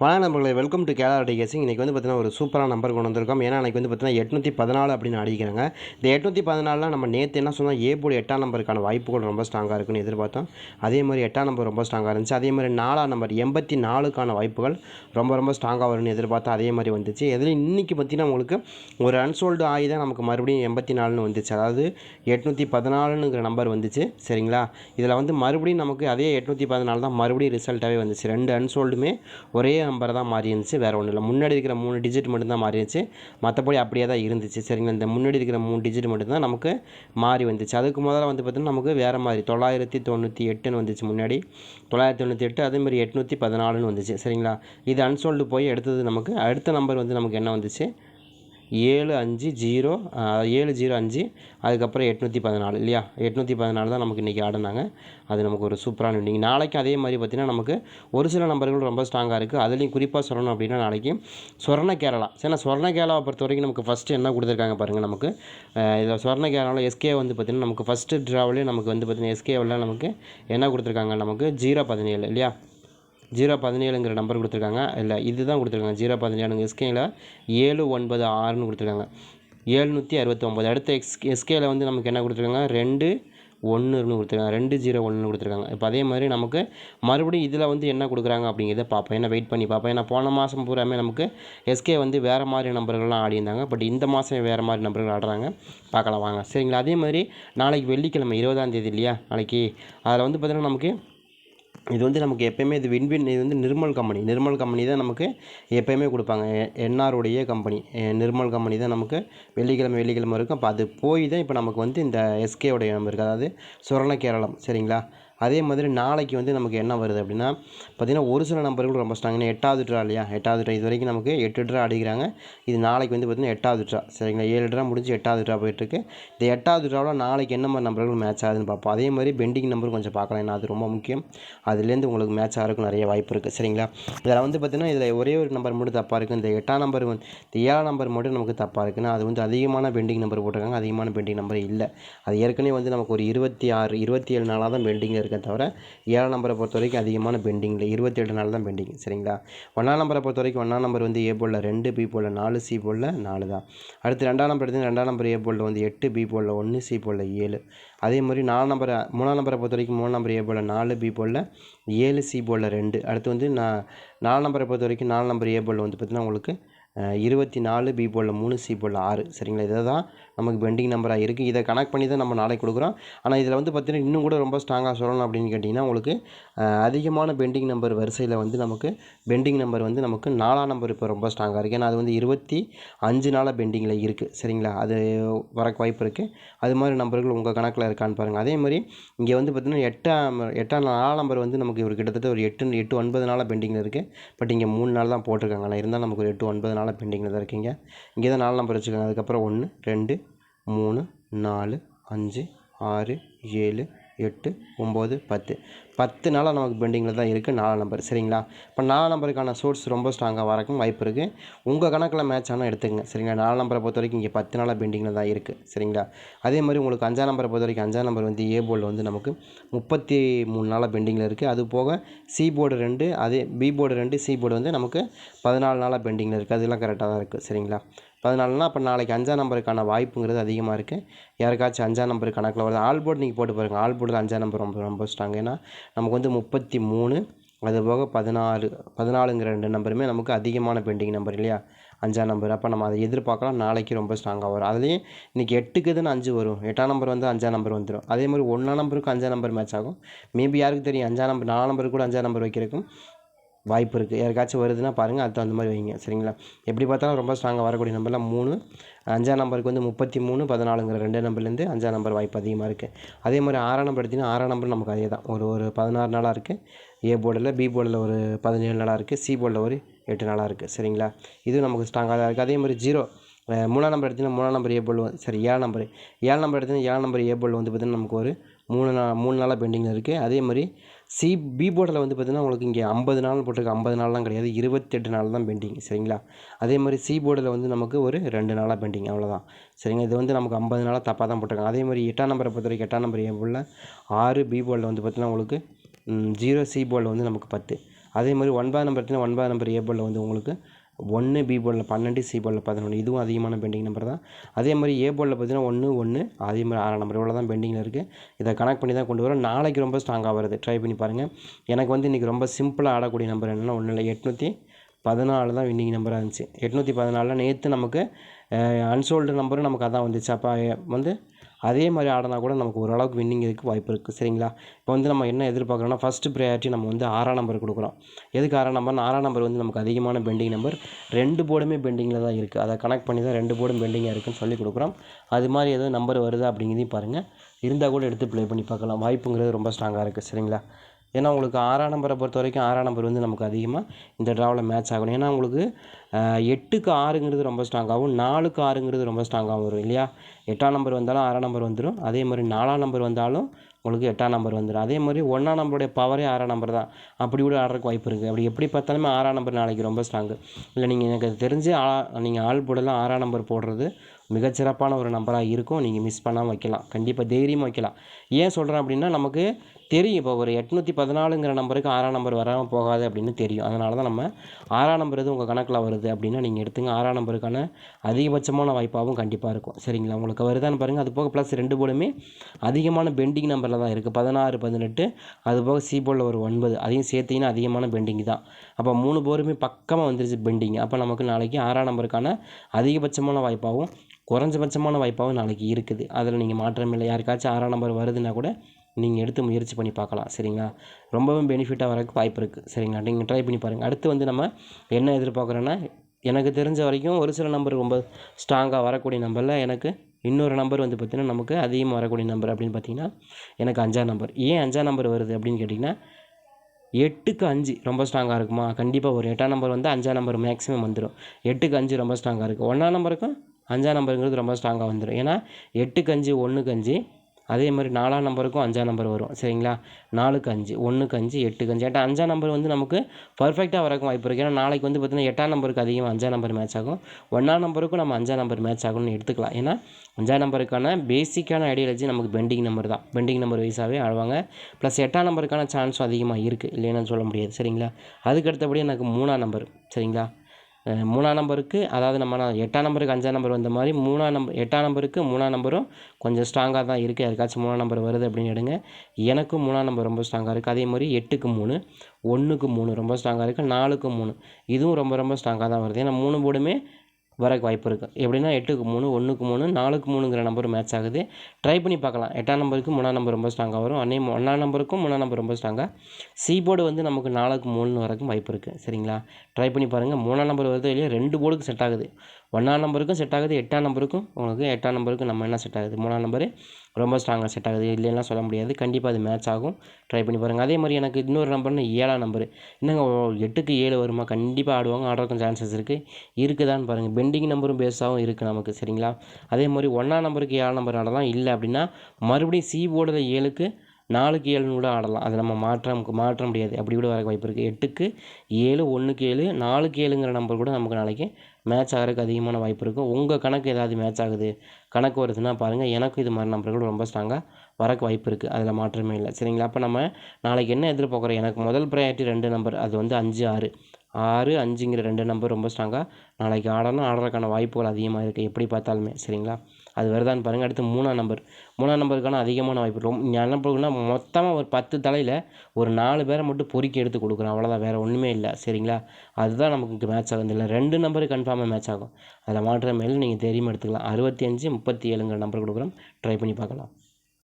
வணக்கம் நம்பர்களை welcome to கேலா கேசிங் இன்றைக்கி வந்து பார்த்தீங்கன்னா ஒரு சூப்பரான நம்பர் கொண்டு வந்திருக்கோம். ஏன்னா எனக்கு வந்து பார்த்தீங்கன்னா எட்நூற்றி பதினாலு அப்படின்னு அடிக்கிறாங்க. இந்த எட்நூற்றி பதினாலில் நம்ம நேற்று என்ன சொன்னால் ஏ போர்டு எட்டாம் நம்பருக்கான வாய்ப்புகள் ரொம்ப ஸ்ட்ராங்காக இருக்குன்னு எதிர்பார்த்தோம். அதே மாதிரி எட்டாம் நம்பர் ரொம்ப ஸ்ட்ராங்காக இருந்துச்சு. அதே மாதிரி நாலாம் நம்பர் எண்பத்தி நாலுக்கான வாய்ப்புகள் ரொம்ப ரொம்ப ஸ்ட்ராங்காக வரும்னு எதிர்பார்த்தோம். அதே மாதிரி வந்துச்சு. இதில் இன்றைக்கி பார்த்தீங்கன்னா உங்களுக்கு ஒரு அன்சோல்டு ஆகி தான் நமக்கு மறுபடியும் எண்பத்தி நாலுன்னு வந்துச்சு. அதாவது எட்நூற்றி பதினாலுங்கிற நம்பர் வந்துச்சு. சரிங்களா? இதில் வந்து மறுபடியும் நமக்கு அதே எட்நூற்றி பதினாலு தான் மறுபடியும் ரிசல்ட்டாகவே வந்துச்சு. ரெண்டு அன்சோல்டுமே ஒரே நம்பர் தான் மாறி இருந்துச்சு வேறு ஒன்றும் இல்லை. முன்னாடி இருக்கிற மூணு டிஜிட் மட்டும்தான் மாறி இருந்துச்சு மற்றபடி அப்படியே தான் இருந்துச்சு. சரிங்களா இந்த முன்னாடி இருக்கிற மூணு டிஜிட் மட்டும்தான் நமக்கு மாறி வந்துச்சு. அதுக்கு முதல்ல வந்து பார்த்திங்கன்னா நமக்கு வேறு மாதிரி தொள்ளாயிரத்தி தொண்ணூற்றி எட்டுன்னு வந்துச்சு முன்னாடி. தொள்ளாயிரத்தி தொண்ணூற்றி எட்டு அதேமாதிரி எட்நூற்றி பதினாலுன்னு வந்துச்சு. சரிங்களா இது அன்சோல்டு போய் எடுத்தது நமக்கு அடுத்த நம்பர் வந்து நமக்கு என்ன வந்துச்சு? ஏழு அஞ்சு ஜீரோ ஏழு ஜீரோ அஞ்சு அதுக்கப்புறம் எட்நூற்றி பதினாலு இல்லையா? எட்நூற்றி பதினாலு தான் நமக்கு இன்றைக்கி ஆடினாங்க. அது நமக்கு ஒரு சூப்பரான இன்னிங் நாளைக்கு அதே மாதிரி பார்த்திங்கன்னா நமக்கு ஒரு சில நம்பர்கள் ரொம்ப ஸ்ட்ராங்காக இருக்குது அதுலேயும் குறிப்பாக சொல்லணும் அப்படின்னா நாளைக்கு சொர்ண கேரளா. சரி சொர்ண கேரளாவை பொறுத்த வரைக்கும் நமக்கு ஃபஸ்ட்டு என்ன கொடுத்துருக்காங்க பாருங்கள் நமக்கு. இதில் சொர்ண கேரளாவில் எஸ்கே வந்து பார்த்திங்கன்னா நமக்கு ஃபஸ்ட்டு ட்ராவிலே நமக்கு வந்து பார்த்திங்கன்னா எஸ்கேவில் நமக்கு என்ன கொடுத்துருக்காங்க? நமக்கு ஜீரோ பதினேழு இல்லையா? ஜீரோ பதினேழுங்கிற நம்பர் கொடுத்துருக்காங்க. இல்லை இது தான் கொடுத்துருக்காங்க. ஜீரோ பதினேழுங்க எஸ்கேயில் ஏழு ஒன்பது ஆறுன்னு கொடுத்துருக்காங்க. ஏழ்நூற்றி அறுபத்தொம்போது. அடுத்த எக்ஸ் எஸ்கேயில் வந்து நமக்கு என்ன கொடுத்துருக்காங்க? ரெண்டு ஒன்றுன்னு கொடுத்துருக்காங்க. ரெண்டு ஜீரோ ஒன்றுன்னு கொடுத்துருக்காங்க. இப்போ அதே மாதிரி நமக்கு மறுபடியும் இதில் வந்து என்ன கொடுக்குறாங்க அப்படிங்கிறத பார்ப்போம். ஏன்னா வெயிட் பண்ணி பார்ப்போம். ஏன்னா போன மாதம் பூராமே நமக்கு எஸ்கே வந்து வேறு மாதிரி நம்பர்கள்லாம் ஆடியிருந்தாங்க. பட் இந்த மாதம் வேறு மாதிரி நம்பர்கள் ஆடுறாங்க. பார்க்கலாம் வாங்க. சரிங்களா? அதே மாதிரி நாளைக்கு வெள்ளிக்கிழமை இருபதாம் தேதி இல்லையா? நாளைக்கு. அதில் வந்து பார்த்திங்கன்னா நமக்கு இது வந்து நமக்கு எப்போயுமே இது வின்வின் இது வந்து நிர்மல் கம்பெனி நிர்மல் கம்பெனி தான் நமக்கு எப்போயுமே கொடுப்பாங்க. என்ஆருடைய கம்பெனி நிர்மல் கம்பெனி தான் நமக்கு வெள்ளிக்கிழமை வெள்ளிக்கிழமை இருக்கும். அப்போ அது போய் தான் இப்போ நமக்கு வந்து இந்த எஸ்கேவுடைய நம்ம இருக்குது அதாவது சுரண கேரளம். சரிங்களா? அதே மாதிரி நாளைக்கு வந்து நமக்கு என்ன வருது அப்படின்னா பார்த்திங்கன்னா ஒரு சில நம்பர்கள் ரொம்ப ஸ்ட்ராங் எட்டாவது ட்ரா இல்லையா? எட்டாவது ட்ரா இது வரைக்கும் நமக்கு எட்டு ட்ரா அடிக்கிறாங்க. இது நாளைக்கு வந்து பார்த்திங்கன்னா எட்டாவது ட்ரா. சரிங்களா? ஏழு ட்ரா முடிஞ்சு எட்டாவது ட்ரா போயிட்டுருக்கு. இந்த எட்டாவது ட்ராவில் நாளைக்கு என்ன மாதிரி நம்பர்கள் மேட்ச் ஆகுதுன்னு பார்ப்போம். அதே மாதிரி பெண்டிங் நம்பர் கொஞ்சம் பார்க்கலாம். ஏன்னா அது ரொம்ப முக்கியம். அதுலேருந்து உங்களுக்கு மேட்ச் ஆகிறதுக்கு நிறைய வாய்ப்பு இருக்குது சரிங்களா? இதில் வந்து பார்த்திங்கன்னா இதில் ஒரே ஒரு நம்பர் மட்டும் தப்பாக இருக்குது இந்த எட்டாம் நம்பர் வந்து இந்த ஏழாம் நம்பர் மட்டும் நமக்கு தப்பாக இருக்குன்னா அது வந்து அதிகமான பெண்டிங் நம்பர் போட்டிருக்காங்க. அதிகமான பெண்டிங் நம்பர் இல்லை. அது ஏற்கனவே வந்து நமக்கு ஒரு இருபத்தி ஆறு இருபத்தி ஏழு நாளாக தான் பெண்டிங்கில் இருக்கே தவிர ஏழாம் நம்பரை பொறுத்த வரைக்கும் அதிகமான பெண்டிங்கில் இருபத்தெட்டு நாள் தான் பெண்டிங் சரிங்களா? ஒன்றாம் நம்பரை பொறுத்த வரைக்கும் ஒன்றாம் நம்பர் வந்து ஏ போலில் ரெண்டு பி போலில் நாலு சி போலில் நாலு தான். அடுத்து ரெண்டாம் நம்பர் எடுத்து ரெண்டாம் நம்பர் ஏ போலில் வந்து எட்டு பி போலில் ஒன்று சி போலில் ஏழு. அதே மாதிரி நாலு நம்பரை மூணாம் நம்பரை பொறுத்த வரைக்கும் மூணு நம்பர் ஏ போலில் நாலு பி போலில் ஏழு சி போலில் ரெண்டு. அடுத்து வந்து நான் நாலு நம்பரை பொறுத்த வரைக்கும் நாலு நம்பர் ஏ போலில் வந்து பார்த்திங்கன்னா உங்களுக்கு இருபத்தி நாலு பி போலில் மூணு சி போலில் ஆறு. சரிங்களா? இதை தான் நமக்கு பெண்டிங் நம்பராக இருக்குது இதை கனெக்ட் பண்ணி தான் நம்ம நாளைக்கு கொடுக்குறோம். ஆனால் இதில் வந்து பார்த்திங்கன்னா இன்னும் கூட ரொம்ப ஸ்ட்ராங்காக சொல்லணும் அப்படின்னு கேட்டிங்கன்னா உங்களுக்கு அதிகமான பெண்டிங் நம்பர் வரிசையில் வந்து நமக்கு பெண்டிங் நம்பர் வந்து நமக்கு நாலாம் நம்பர் இப்போ ரொம்ப ஸ்ட்ராங்காக இருக்குது ஏன்னா அது வந்து இருபத்தி அஞ்சு நாளாக பெண்டிங்கில் இருக்குது சரிங்களா? அது வரக்கு வாய்ப்பு இருக்குது அது மாதிரி நம்பர்கள் உங்கள் கணக்கில் இருக்கான்னு பாருங்கள் அதே மாதிரி இங்கே வந்து பார்த்திங்கன்னா எட்டாம் எட்டாம் நாலாம் நம்பர் வந்து நமக்கு ஒரு கிட்டத்தட்ட ஒரு எட்டு எட்டு ஒன்பது நாளாக பெண்டிங்கில் இருக்குது பட் இங்கே மூணு நாள் தான் போட்டிருக்காங்க. ஆனால் இருந்தால் நமக்கு ஒரு எட்டு ஒன்பது நாள் நாளாக பெண்டிங்கில் தான் இருக்கீங்க. இங்கே தான் நாலு நம்பர் வச்சுக்கோங்க. அதுக்கப்புறம் ஒன்று ரெண்டு மூணு நாலு அஞ்சு ஆறு ஏழு எட்டு ஒம்பது பத்து. பத்து நாளாக நமக்கு பெண்டிங்கில் தான் இருக்குது. நாலு நம்பர். சரிங்களா? இப்போ நாலு நம்பருக்கான சோர்ஸ் ரொம்ப ஸ்ட்ராங்காக வரக்கும் வாய்ப்பு இருக்குது. உங்கள் கணக்கில் மேட்ச் ஆனால் எடுத்துக்கங்க. சரிங்களா? நாலு நம்பரை பொறுத்த வரைக்கும் இங்கே பத்து நாளாக பெண்டிங்கில் தான் இருக்குது. சரிங்களா? அதே மாதிரி உங்களுக்கு அஞ்சாம் நம்பரை பொறுத்த வரைக்கும் அஞ்சாம் நம்பர் வந்து ஏ போர்டில் வந்து நமக்கு முப்பத்தி மூணு நாளாக பெண்டிங்கில் இருக்குது. அது போக சி போர்டு ரெண்டு அதே பி போர்டு ரெண்டு சி போர்டு வந்து நமக்கு பதினாலு நாளாக பெண்டிங்கில் இருக்குது. அதெல்லாம் கரெக்டாக தான் இருக்குது. சரிங்களா? பதினாலுனா அப்போ நாளைக்கு அஞ்சாம் நம்பருக்கான வாய்ப்புங்கிறது அதிகமாக இருக்குது யாருக்காச்சும் அஞ்சாம் நம்பர் கணக்கில் வருது. ஆல் போர்டு நீங்கள் போட்டு பாருங்கள் ஆல் போர்டில் அஞ்சாம் நம்பர் ரொம்ப ரொம்ப ஸ்ட்ராங் ஏன்னா நமக்கு வந்து முப்பத்தி மூணு அது போக பதினாலு பதினாலுங்கிற ரெண்டு நம்பருமே நமக்கு அதிகமான பெண்டிங் நம்பர் இல்லையா? அஞ்சாம் நம்பர். அப்போ நம்ம அதை எதிர்பார்க்கலாம். நாளைக்கு ரொம்ப ஸ்ட்ராங்காக வரும். அதுலேயும் இன்றைக்கி எட்டுக்குதுன்னு அஞ்சு வரும். எட்டாம் நம்பர் வந்து அஞ்சாம் நம்பர் வந்துடும் அதே மாதிரி ஒன்றாம் நம்பருக்கு அஞ்சாம் நம்பர் மேட்ச் ஆகும். மேபி யாருக்கு தெரியும்? அஞ்சாம் நம்பர் நாலாம் நம்பருக்கு கூட அஞ்சாம் நம்பர் வைக்கிறக்கும் வாய்ப்பு இருக்குது யாருக்காச்சும் வருதுன்னா பாருங்கள் அது அந்த மாதிரி வைங்க. சரிங்களா? எப்படி பார்த்தாலும் ரொம்ப ஸ்ட்ராங்காக வரக்கூடிய நம்பர்லாம் மூணு. அஞ்சாம் நம்பருக்கு வந்து முப்பத்தி மூணு பதினாலுங்கிற ரெண்டு நம்பர்லேருந்து அஞ்சாம் நம்பர் வாய்ப்பு அதிகமாக இருக்குது அதே மாதிரி ஆறாம் நம்பர் எடுத்திங்கன்னா ஆறாம் நம்பர் நமக்கு அதே தான். ஒரு ஒரு பதினாறு நாளாக இருக்குது ஏ போர்டில் பி போர்டில் ஒரு பதினேழு நாளாக இருக்குது சி போர்டில் ஒரு எட்டு நாளாக இருக்குது சரிங்களா? இது நமக்கு ஸ்ட்ராங்காக தான் இருக்குது அதே மாதிரி ஜீரோ மூணாம் நம்பர் எடுத்திங்கன்னா மூணாம் நம்பர் ஏ போர்டு சரி ஏழு நம்பர் ஏழு நம்பர் எடுத்திங்கன்னா ஏழு நம்பர் ஏ போர்டில் வந்து பார்த்திங்கன்னா நமக்கு ஒரு மூணு நாள் மூணு நாளாக பெண்டிங்கில் இருக்குது அதே மாதிரி சி பி போர்டில் வந்து பார்த்திங்கன்னா உங்களுக்கு இங்கே ஐம்பது நாள் போட்டிருக்கு. ஐம்பது நாள்லாம் கிடையாது. இருபத்தெட்டு நாள் தான் பெண்டிங். சரிங்களா? அதே மாதிரி சி போர்டில் வந்து நமக்கு ஒரு ரெண்டு நாளாக பெண்டிங். அவ்வளோதான் சரிங்க இது வந்து நமக்கு ஐம்பது நாளாக தப்பாக தான் போட்டிருக்காங்க. அதே மாதிரி எட்டாம் நம்பரை பொறுத்த வரைக்கும் எட்டாம் நம்பர் ஏபிளில் ஆறு பி போர்டில் வந்து பார்த்திங்கன்னா உங்களுக்கு ஜீரோ சி போர்டில் வந்து நமக்கு பத்து. அதே மாதிரி ஒன்பதாம் நம்பர் ஒன்பதாம் நம்பர் ஏ போர்டில் வந்து உங்களுக்கு ஒன்று பி போர்டில் பன்னெண்டு சி போர்டில் பதினொன்று இதுவும் அதிகமான பெண்டிங் நம்பர் தான். அதே மாதிரி ஏ போர்டில் பார்த்தீங்கன்னா ஒன்று ஒன்று அதே மாதிரி ஆறாம் நம்பர் இவ்வளோ தான் பெண்டிங்கில் இருக்குது இதை கனெக்ட் பண்ணி தான் கொண்டு வரோம். நாளைக்கு ரொம்ப ஸ்ட்ராங்காக வருது. ட்ரை பண்ணி பாருங்கள் எனக்கு வந்து இன்றைக்கி ரொம்ப சிம்பிளாக ஆடக்கூடிய நம்பர் என்னென்னா ஒன்றும் இல்லை எட்நூற்றி பதினாலு தான் வின்னிங் நம்பராக இருந்துச்சு. எட்நூற்றி பதினாலில் நேற்று நமக்கு அன்சோல்டு நம்பரும் நமக்கு அதான் வந்துச்சு. அப்போ வந்து அதே மாதிரி ஆடினா கூட நமக்கு ஓரளவுக்கு வின்னிங் இருக்குது வாய்ப்பு இருக்குது சரிங்களா? இப்போ வந்து நம்ம என்ன எதிர்பார்க்குறோன்னா ஃபஸ்ட்டு ப்ரையாரிட்டி நம்ம வந்து ஆறாம் நம்பர் கொடுக்குறோம். எதுக்கு ஆறாம் நம்பர்னா ஆறாம் நம்பர் வந்து நமக்கு அதிகமான பெண்டிங் நம்பர் ரெண்டு போர்டுமே பெண்டிங்கில் தான் இருக்குது அதை கனெக்ட் பண்ணி தான் ரெண்டு போர்டும் பெண்டிங்காக இருக்குதுன்னு சொல்லி கொடுக்குறோம். அது மாதிரி எதுவும் நம்பர் வருதா அப்படிங்கிறதையும் பாருங்கள் இருந்தால் கூட எடுத்து ப்ளே பண்ணி பார்க்கலாம். வாய்ப்புங்கிறது ரொம்ப ஸ்ட்ராங்காக இருக்குது சரிங்களா? ஏன்னா உங்களுக்கு ஆறாம் நம்பரை பொறுத்த வரைக்கும் ஆறாம் நம்பர் வந்து நமக்கு அதிகமாக இந்த ட்ராவில் மேட்ச் ஆகணும். ஏன்னா உங்களுக்கு எட்டுக்கு ஆறுங்கிறது ரொம்ப ஸ்ட்ராங்காகவும் நாலுக்கு ஆறுங்கிறது ரொம்ப ஸ்ட்ராங்காகவும் வரும் இல்லையா? எட்டாம் நம்பர் வந்தாலும் ஆறாம் நம்பர் வந்துடும் அதே மாதிரி நாலாம் நம்பர் வந்தாலும் உங்களுக்கு எட்டாம் நம்பர் வந்துடும் அதே மாதிரி ஒன்றாம் நம்பருடைய பவரே ஆறாம் நம்பர் தான். அப்படி கூட ஆடுறதுக்கு வாய்ப்பு இருக்குது அப்படி எப்படி பார்த்தாலுமே ஆறாம் நம்பர் நாளைக்கு ரொம்ப ஸ்ட்ராங்கு இல்லை நீங்கள் எனக்கு தெரிஞ்சு ஆ நீங்கள் ஆள் போடலாம். ஆறாம் நம்பர் போடுறது மிகச்சிறப்பான ஒரு நம்பராக இருக்கும். நீங்கள் மிஸ் பண்ணாமல் வைக்கலாம். கண்டிப்பாக தைரியமாக வைக்கலாம். ஏன் சொல்கிறேன் அப்படின்னா நமக்கு தெரியும். இப்போ ஒரு எட்நூற்றி பதினாலுங்கிற நம்பருக்கு ஆறாம் நம்பர் வராமல் போகாது அப்படின்னு தெரியும். அதனால தான் நம்ம ஆறாம் நம்பர் எதுவும் உங்கள் கணக்கில் வருது அப்படின்னா நீங்கள் எடுத்துங்க. ஆறாம் நம்பருக்கான அதிகபட்சமான வாய்ப்பாகவும் கண்டிப்பாக இருக்கும். சரிங்களா? உங்களுக்கு வருதான்னு பாருங்கள் அது போக ப்ளஸ் ரெண்டு போலுமே அதிகமான பெண்டிங் நம்பரில் தான் இருக்குது பதினாறு பதினெட்டு அது போக சி போர்டில் ஒரு ஒன்பது. அதையும் சேர்த்திங்கன்னா அதிகமான பெண்டிங் தான். அப்போ மூணு போருமே பக்கமாக வந்துருச்சு பெண்டிங் அப்போ நமக்கு நாளைக்கு ஆறாம் நம்பருக்கான அதிகபட்சமான வாய்ப்பாகவும் குறைஞ்சபட்சமான வாய்ப்பாகவும் நாளைக்கு இருக்குது. அதில் நீங்கள் மாற்றம் இல்லை. யாருக்காச்சும் ஆறாம் நம்பர் வருதுன்னா கூட நீங்கள் எடுத்து முயற்சி பண்ணி பார்க்கலாம் சரிங்களா? ரொம்பவும் பெனிஃபிட்டாக வரக்கு வாய்ப்பு இருக்குது சரிங்களா? நீங்கள் ட்ரை பண்ணி பாருங்கள் அடுத்து வந்து நம்ம என்ன எதிர்பார்க்குறோன்னா எனக்கு தெரிஞ்ச வரைக்கும் ஒரு சில நம்பர் ரொம்ப ஸ்ட்ராங்காக வரக்கூடிய நம்பரில் எனக்கு இன்னொரு நம்பர் வந்து பார்த்திங்கன்னா நமக்கு அதிகமாக வரக்கூடிய நம்பர் அப்படின்னு பார்த்தீங்கன்னா எனக்கு அஞ்சாம் நம்பர் ஏன் அஞ்சாம் நம்பர் வருது அப்படின்னு கேட்டிங்கன்னா எட்டுக்கு அஞ்சு ரொம்ப ஸ்ட்ராங்காக இருக்குமா? கண்டிப்பாக ஒரு எட்டாம் நம்பர் வந்து அஞ்சாம் நம்பர் மேக்ஸிமம் வந்துடும் எட்டுக்கு அஞ்சு ரொம்ப ஸ்ட்ராங்காக இருக்குது ஒன்றாம் நம்பருக்கும் அஞ்சாம் நம்பருங்கிறது ரொம்ப ஸ்ட்ராங்காக வந்துடும் ஏன்னா எட்டுக்கு அஞ்சு ஒன்றுக்கு அஞ்சு அதே மாதிரி நாலாம் நம்பருக்கும் அஞ்சாம் நம்பர் வரும். சரிங்களா? நாலுக்கு அஞ்சு ஒன்றுக்கு அஞ்சு எட்டுக்கு அஞ்சு. ஏட்டா அஞ்சாம் நம்பர் வந்து நமக்கு பர்ஃபெக்டாக வரக்கும் வாய்ப்பு இருக்குது ஏன்னா நாளைக்கு வந்து பார்த்திங்கன்னா எட்டாம் நம்பருக்கு அதிகமாக அஞ்சாம் நம்பர் மேட்ச் ஆகும். ஒன்றாம் நம்பருக்கும் நம்ம அஞ்சாம் நம்பர் மேட்ச் ஆகும்னு எடுத்துக்கலாம். ஏன்னா அஞ்சாம் நம்பருக்கான பேசிக்கான ஐடியாலஜி நமக்கு பெண்டிங் நம்பர் தான். பெண்டிங் நம்பர் வைஸாகவே ஆடுவாங்க ப்ளஸ் எட்டாம் நம்பருக்கான சான்ஸும் அதிகமாக இருக்குது இல்லைன்னு சொல்ல முடியாது. சரிங்களா? அதுக்கு அடுத்தபடி எனக்கு மூணாம் நம்பர். சரிங்களா? மூணாம் நம்பருக்கு அதாவது நம்ம எட்டாம் நம்பருக்கு அஞ்சாம் நம்பர் வந்த மாதிரி மூணாம் நம்பர் எட்டாம் நம்பருக்கு மூணாம் நம்பரும் கொஞ்சம் ஸ்ட்ராங்காக தான் இருக்குது யாருக்காச்சும் மூணாம் நம்பர் வருது அப்படின்னு எடுங்க. எனக்கும் மூணாம் நம்பர் ரொம்ப ஸ்ட்ராங்காக இருக்குது அதே மாதிரி எட்டுக்கு மூணு ஒன்றுக்கு மூணு ரொம்ப ஸ்ட்ராங்காக இருக்குது நாலுக்கு மூணு இதுவும் ரொம்ப ரொம்ப ஸ்ட்ராங்காக தான் வருது. ஏன்னா மூணு போர்டுமே வரக்கு வாய்ப்பு இருக்குது எப்படின்னா எட்டுக்கு மூணு ஒன்றுக்கு மூணு நாலுக்கு மூணுங்கிற நம்பர் மேட்ச் ஆகுது. ட்ரை பண்ணி பார்க்கலாம். எட்டாம் நம்பருக்கு மூணாம் நம்பர் ரொம்ப ஸ்ட்ராங்காக வரும். அன்னே ஒன்றாம் நம்பருக்கும் மூணாம் நம்பர் ரொம்ப ஸ்ட்ராங்காக சி போர்டு வந்து நமக்கு நாலுக்கு மூணு வரக்கும் வாய்ப்பு இருக்குது சரிங்களா? ட்ரை பண்ணி பாருங்கள் மூணாம் நம்பர் வருது இல்லையா ரெண்டு போர்டுக்கு செட் ஆகுது. ஒன்றாம் நம்பருக்கும் செட் ஆகுது. எட்டாம் நம்பருக்கும் உங்களுக்கு எட்டாம் நம்பருக்கும் நம்ம என்ன செட் ஆகுது? மூணாம் நம்பரு ரொம்ப ஸ்ட்ராங்காக செட் ஆகுது. இல்லைன்னா சொல்ல முடியாது. கண்டிப்பாக அது மேட்ச் ஆகும். ட்ரை பண்ணி பாருங்கள் அதே மாதிரி எனக்கு இன்னொரு நம்பர்னு ஏழாம் நம்பர் என்னங்க எட்டுக்கு ஏழு வருமா? கண்டிப்பாக ஆடுவாங்க. ஆடுறதுக்கும் சான்சஸ் இருக்குது இருக்குதான்னு பாருங்கள் பெண்டிங் நம்பரும் பேஸாகவும் இருக்குது நமக்கு. சரிங்களா? அதே மாதிரி ஒன்றாம் நம்பருக்கு ஏழாம் நம்பர் ஆடலாம். இல்லை அப்படின்னா மறுபடியும் சி போர்டில் ஏழுக்கு நாலுக்கு ஏழுன்னு கூட ஆடலாம். அதை நம்ம மாற்ற மாற்ற முடியாது. அப்படி கூட வர வாய்ப்பு இருக்குது எட்டுக்கு ஏழு ஒன்றுக்கு ஏழு நாலுக்கு ஏழுங்கிற நம்பர் கூட நமக்கு நாளைக்கு மேட்ச் ஆகிறதுக்கு அதிகமான வாய்ப்பு இருக்கும் உங்கள் கணக்கு ஏதாவது மேட்ச் ஆகுது கணக்கு வருதுன்னா பாருங்கள் எனக்கும் இது மாதிரி நம்பர்கள் ரொம்ப ஸ்ட்ராங்காக வரக்கு வாய்ப்பு இருக்குது அதில் மாற்றமே இல்லை. சரிங்களா? அப்போ நம்ம நாளைக்கு என்ன எதிர்பார்க்குறோம்? எனக்கு முதல் ப்ரையாரிட்டி ரெண்டு நம்பர் அது வந்து அஞ்சு ஆறு. ஆறு அஞ்சுங்கிற ரெண்டு நம்பர் ரொம்ப ஸ்ட்ராங்காக நாளைக்கு ஆடணும். ஆடுறதுக்கான வாய்ப்புகள் அதிகமாக இருக்குது எப்படி பார்த்தாலுமே. சரிங்களா? அது வருதான்னு பாருங்கள் அடுத்து மூணாம் நம்பர் மூணாம் நம்பருக்கான அதிகமான வாய்ப்பு. ரொம்ப என்ன பண்ணுன்னா மொத்தமாக ஒரு பத்து தலையில் ஒரு நாலு பேரை மட்டும் பொறுக்கி எடுத்து கொடுக்குறோம் அவ்வளோதான் வேறு ஒன்றுமே இல்லை. சரிங்களா? அதுதான் நமக்கு இங்கே மேட்ச் ஆகும் இல்லை ரெண்டு நம்பரு கன்ஃபார்மாக மேட்ச் ஆகும். அதில் மாற்ற மேலே நீங்கள் தெரியுமா எடுத்துக்கலாம். அறுபத்தி அஞ்சு முப்பத்தி ஏழுங்கிற நம்பர் கொடுக்குறோம். ட்ரை பண்ணி பார்க்கலாம்.